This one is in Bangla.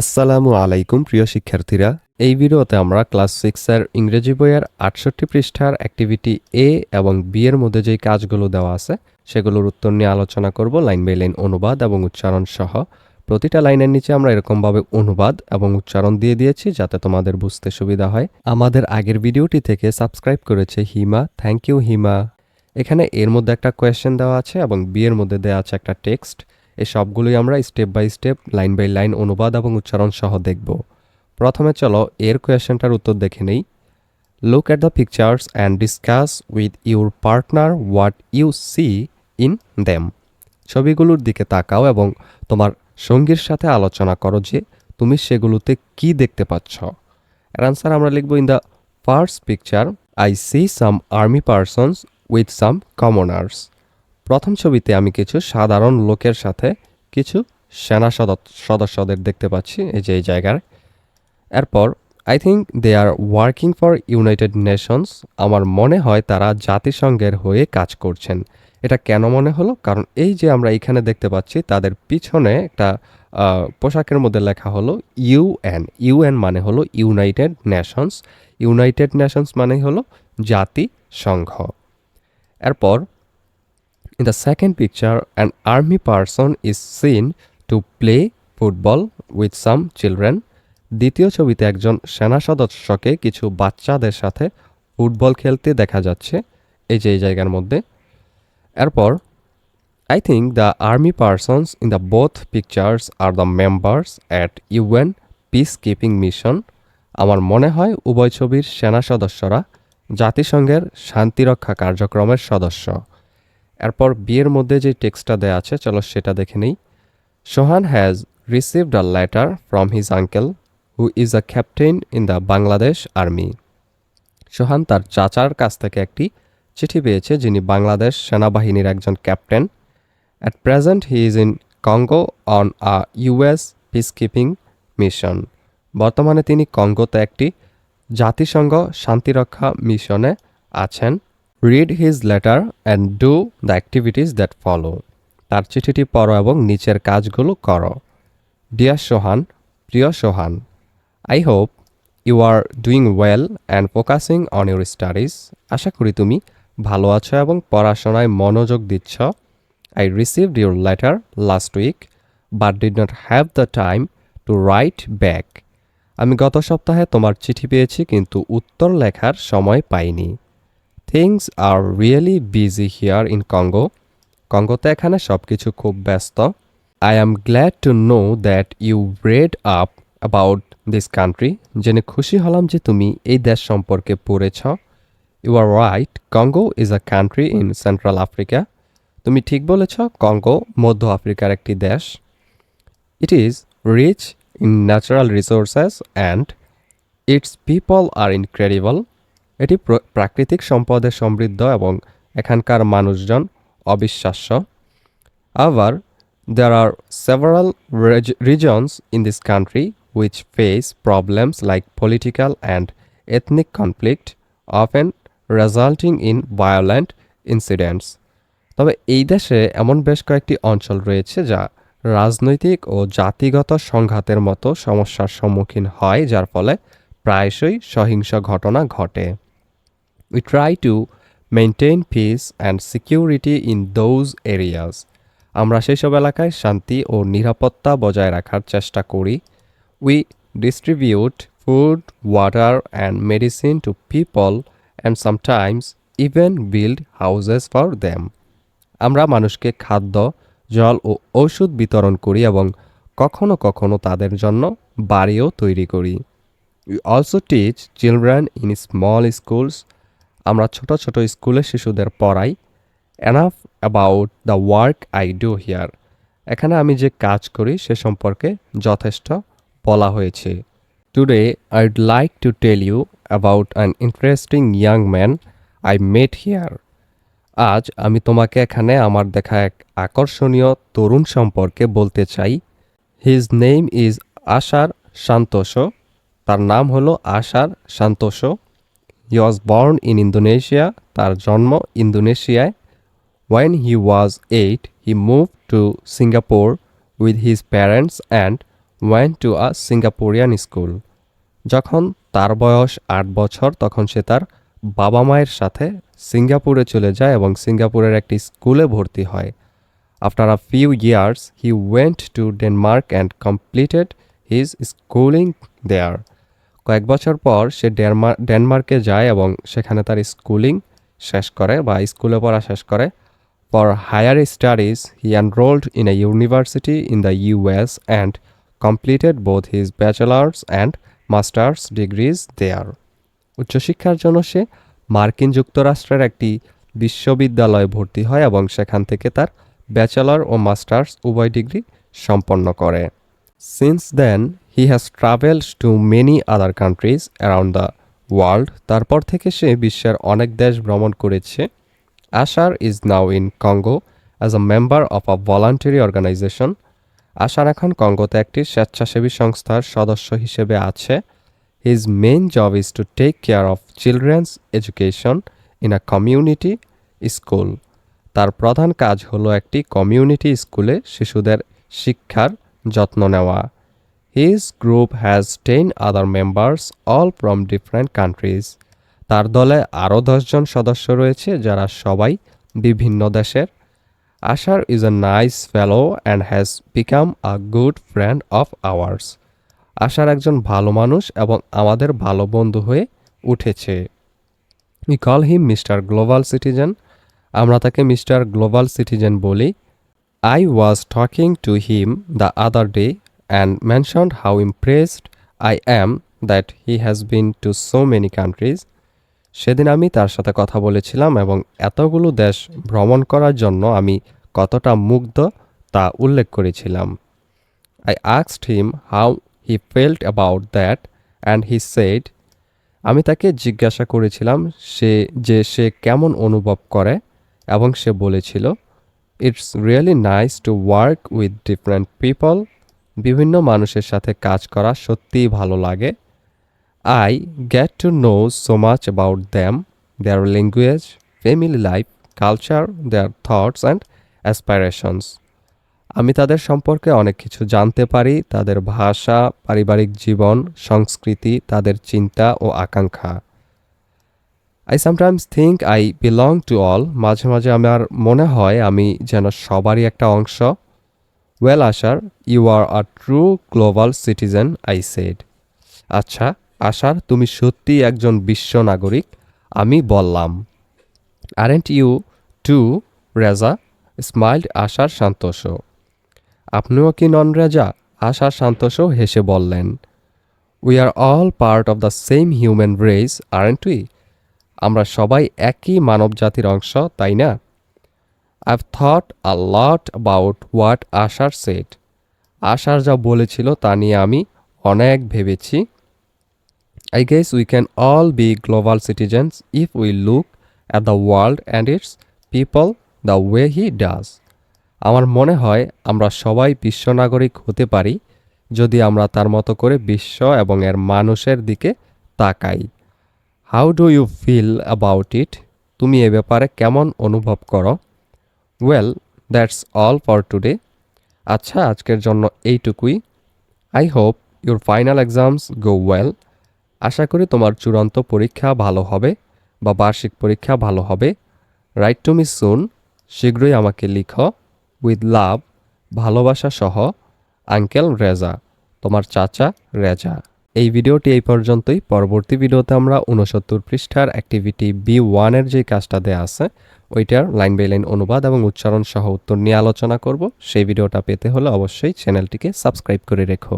আসসালামু আলাইকুম, প্রিয় শিক্ষার্থীরা। এই ভিডিওতে আমরা ক্লাস সিক্সের ইংরেজি বইয়ের আটষট্টি পৃষ্ঠার অ্যাক্টিভিটি এ এবং বি এর মধ্যে যেই কাজগুলো দেওয়া আছে, সেগুলোর উত্তর নিয়ে আলোচনা করব লাইন বাই লাইন অনুবাদ এবং উচ্চারণ সহ। প্রতিটা লাইনের নিচে আমরা এরকমভাবে অনুবাদ এবং উচ্চারণ দিয়ে দিয়েছি যাতে তোমাদের বুঝতে সুবিধা হয়। আমাদের আগের ভিডিওটি থেকে সাবস্ক্রাইব করেছে হিমা। থ্যাংক ইউ, হিমা। এখানে এর মধ্যে একটা কোয়েশ্চেন দেওয়া আছে এবং বি এর মধ্যে দেওয়া আছে একটা টেক্সট। এই সবগুলোই আমরা step by step line by line অনুবাদ এবং উচ্চারণ সহ দেখব। প্রথমে চলো এর কোয়েশ্চেনটার উত্তর দেখে নেই। Look at the pictures and discuss with your partner what you see in them ছবিগুলোর দিকে তাকাও এবং তোমার সঙ্গীর সাথে আলোচনা করো যে তুমি সেগুলোতে কি দেখতে পাচ্ছ। এর আনসার আমরা লিখব in the first picture I see some army persons with some commoners প্রথম ছবিতে আমি কিছু সাধারণ লোকের সাথে কিছু সেনা সদ- সদস্যদের দেখতে পাচ্ছি এই যে এই জায়গায় এরপর I think they are working for United Nations আমার মনে হয় তারা জাতিসংঘের হয়ে কাজ করছেন। এটা কেন মনে হলো? কারণ এই যে আমরা এখানে দেখতে পাচ্ছি, তাদের পিছনে একটা পোশাকের মধ্যে লেখা হলো ইউএন ইউএন মানে হলো ইউনাইটেড নেশনস ইউনাইটেড নেশনস মানে হলো জাতিসংঘ। এরপর In the second picture, an army person is seen to play football with some children. দ্বিতীয় ছবিতে একজন সেনা সদস্যকে কিছু বাচ্চাদের সাথে ফুটবল খেলতে দেখা যাচ্ছে। এই যে এই জায়গার মধ্যে। এরপর I think the army persons in the both pictures are the members at UN peace keeping mission আমার মনে হয় উভয় ছবির সেনা সদস্যরা জাতিসংঘের শান্তিরক্ষা কার্যক্রমের সদস্য। এরপর বিয়ের মধ্যে যে টেক্সটটা দেওয়া আছে, চলো সেটা দেখে নেই। Sohan has received a letter from his uncle who is a captain in the Bangladesh army Sohan তার চাচার কাছ থেকে একটি চিঠি পেয়েছে, যিনি বাংলাদেশ সেনাবাহিনীর একজন captain at present he is in Congo on a US peace keeping mission বর্তমানে তিনি কঙ্গোতে একটি জাতিসংঘ শান্তিরক্ষা মিশনে আছেন। Read his letter and do the activities that follow তার চিঠিটি পড়ো এবং নিচের কাজগুলো করো। ডিয়ার সোহান প্রিয় Sohan I hope you are doing well and focusing on your studies আশা করি তুমি ভালো আছো এবং পড়াশোনায় মনোযোগ দিচ্ছ। I received your letter last week but did not have the time to write back আমি গত সপ্তাহে তোমার চিঠি পেয়েছি, কিন্তু উত্তর লেখার সময় পাইনি। Things are really busy here in Congo কঙ্গোতে এখানে সব কিছু খুব ব্যস্ত. I am glad to know that you read up about this country জেনে খুশি হলাম যে তুমি এই দেশ সম্পর্কে পড়েছ। You are right Congo is a country in central Africa তুমি ঠিক বলেছ কঙ্গো মধ্য আফ্রিকার একটি দেশ। It is rich in natural resources and its people are incredible এটি প্রাকৃতিক সম্পদে সমৃদ্ধ এবং এখানকার মানুষজন অবিশ্বাস্য। আবার there are several reasons in this country which face problems like political and ethnic conflict of an resulting in violent incidents তবে এই দেশে এমন বেশ কয়েকটি অঞ্চল রয়েছে যা রাজনৈতিক ও জাতিগত সংঘাতের মতো সমস্যার সম্মুখীন হয়, যার ফলে প্রায়শই সহিংস ঘটনা ঘটে। We try to maintain peace and security in those areas. আমরা সেসব এলাকায় শান্তি ও নিরাপত্তা বজায় রাখার চেষ্টা করি। We distribute food water and medicine to people and sometimes even build houses for them আমরা মানুষকে খাদ্য, জল ও ঔষধ বিতরণ করি এবং কখনো কখনো তাদের জন্য বাড়িও তৈরি করি। We also teach children in small schools আমরা ছোট ছোট স্কুলে শিশুদের পড়াই। Enough about the work I do here এখানে আমি যে কাজ করি সে সম্পর্কে যথেষ্ট বলা হয়েছে। Today I'd like to tell you about an interesting young man I met here আজ আমি তোমাকে এখানে আমার দেখা এক আকর্ষণীয় তরুণ সম্পর্কে বলতে চাই। হিজ নেম ইজ আশার শান্তোষ তার নাম হলো Ashar Santosh he was born in Indonesia তার জন্ম ইন্দোনেশিয়ায়। When he was eight, he move to Singapore with his parents and went to a Singaporean school যখন তার বয়স আট বছর তখন সে তার বাবা মায়ের সাথে সিঙ্গাপুরে চলে যায় এবং সিঙ্গাপুরের একটি স্কুলে ভর্তি হয়। After a few years he went to Denmark and completed his schooling there কয়েক বছর পর সে ডেনমার্ক ডেনমার্কে যায় এবং সেখানে তার স্কুলিং শেষ করে বা স্কুলে পড়া শেষ করে। Higher studies he enrolled in a university in the US and completed both his bachelors and masters degrees there উচ্চশিক্ষার জন্য সে মার্কিন যুক্তরাষ্ট্রের একটি বিশ্ববিদ্যালয়ে ভর্তি হয় এবং সেখান থেকে তার ব্যাচেলর ও মাস্টার্স উভয় ডিগ্রি সম্পন্ন করে। Since then he has travelled to many other countries around the world তারপর থেকে সে বিশ্বের অনেক দেশ ভ্রমণ করেছে। Ashar is now in Congo as a member of a voluntary organisation Ashar এখন কঙ্গোতে একটি স্বেচ্ছাসেবী সংস্থার সদস্য হিসেবে আছে। His main job is to take care of children's education in a community school তার প্রধান কাজ হলো একটি কমিউনিটি স্কুলে শিশুদের শিক্ষার যত্ন নেওয়া। His group has ten other members all from different countries তার দলে আরও দশজন সদস্য রয়েছে, যারা সবাই বিভিন্ন দেশের। Ashar is a nice fellow and has become a good friend of ours Ashar একজন ভালো মানুষ এবং আমাদের ভালো বন্ধু হয়ে উঠেছে। We call him mister global citizen আমরা তাকে মিস্টার গ্লোবাল সিটিজেন বলি। I was talking to him the other day and mentioned how impressed I am that he has been to so many countries সেদিন আমি তার সাথে কথা বলেছিলাম এবং এতগুলো দেশ ভ্রমণ করার জন্য আমি কতটা মুগ্ধ তা উল্লেখ করেছিলাম। I আক্সড him how he felt about that and he said আমি তাকে জিজ্ঞাসা করেছিলাম সে যে সে কেমন অনুভব করে এবং সে বলেছিল it's really nice to work with different people বিভিন্ন মানুষের সাথে কাজ করা সত্যিই ভালো লাগে। I get to know so much about them their language family life culture their thoughts and aspirations আমি তাদের সম্পর্কে অনেক কিছু জানতে পারি, তাদের ভাষা, পারিবারিক জীবন, সংস্কৃতি, তাদের চিন্তা ও আকাঙ্ক্ষা। I sometimes think I belong to all মাঝে মাঝে আমার মনে হয় আমি যেন সবারই একটা অংশ। Well Ashar you are a true global citizen I said আচ্ছা আশার তুমি সত্যিই একজন বিশ্ব নাগরিক? আমি বললাম। Aren't you too Reza smiled Ashar Santosh আপনিও কি নন রেজা আশার সন্তোষ হেসে বললেন। We are all part of the same human race aren't we আমরা সবাই একই মানব জাতির অংশ, তাই না? I've thought a lot about what Ashar said Ashar যা বলেছিল তা নিয়ে আমি অনেক ভেবেছি। I guess we can all be global citizens if we look at the world and its people the way he does. আমার মনে হয় আমরা সবাই বিশ্ব নাগরিক হতে পারি যদি আমরা তার মতো করে বিশ্ব এবং এর মানুষের দিকে তাকাই। How do you feel about it তুমি এ ব্যাপারে কেমন অনুভব করো? Well that's all for today আচ্ছা আজকের জন্য এইটুকুই। I hope your final exams go well আশা করি তোমার চূড়ান্ত পরীক্ষা ভালো হবে বা বার্ষিক পরীক্ষা ভালো হবে। রাইট টু মি সুন শীঘ্রই আমাকে লিখো। উইথ লাভ ভালোবাসা সহ আঙ্কেল রেজা তোমার চাচা রেজা এই ভিডিওটি এই পর্যন্তই। পরবর্তী ভিডিওতে আমরা উনসত্তর পৃষ্ঠার অ্যাক্টিভিটি বি ওয়ানের যে কাজটা দেয়া আছে, ওইটার লাইন বাই লাইন অনুবাদ এবং উচ্চারণ সহ উত্তর নিয়ে আলোচনা করব। সেই ভিডিওটা পেতে হলে অবশ্যই চ্যানেলটিকে সাবস্ক্রাইব করে রেখো।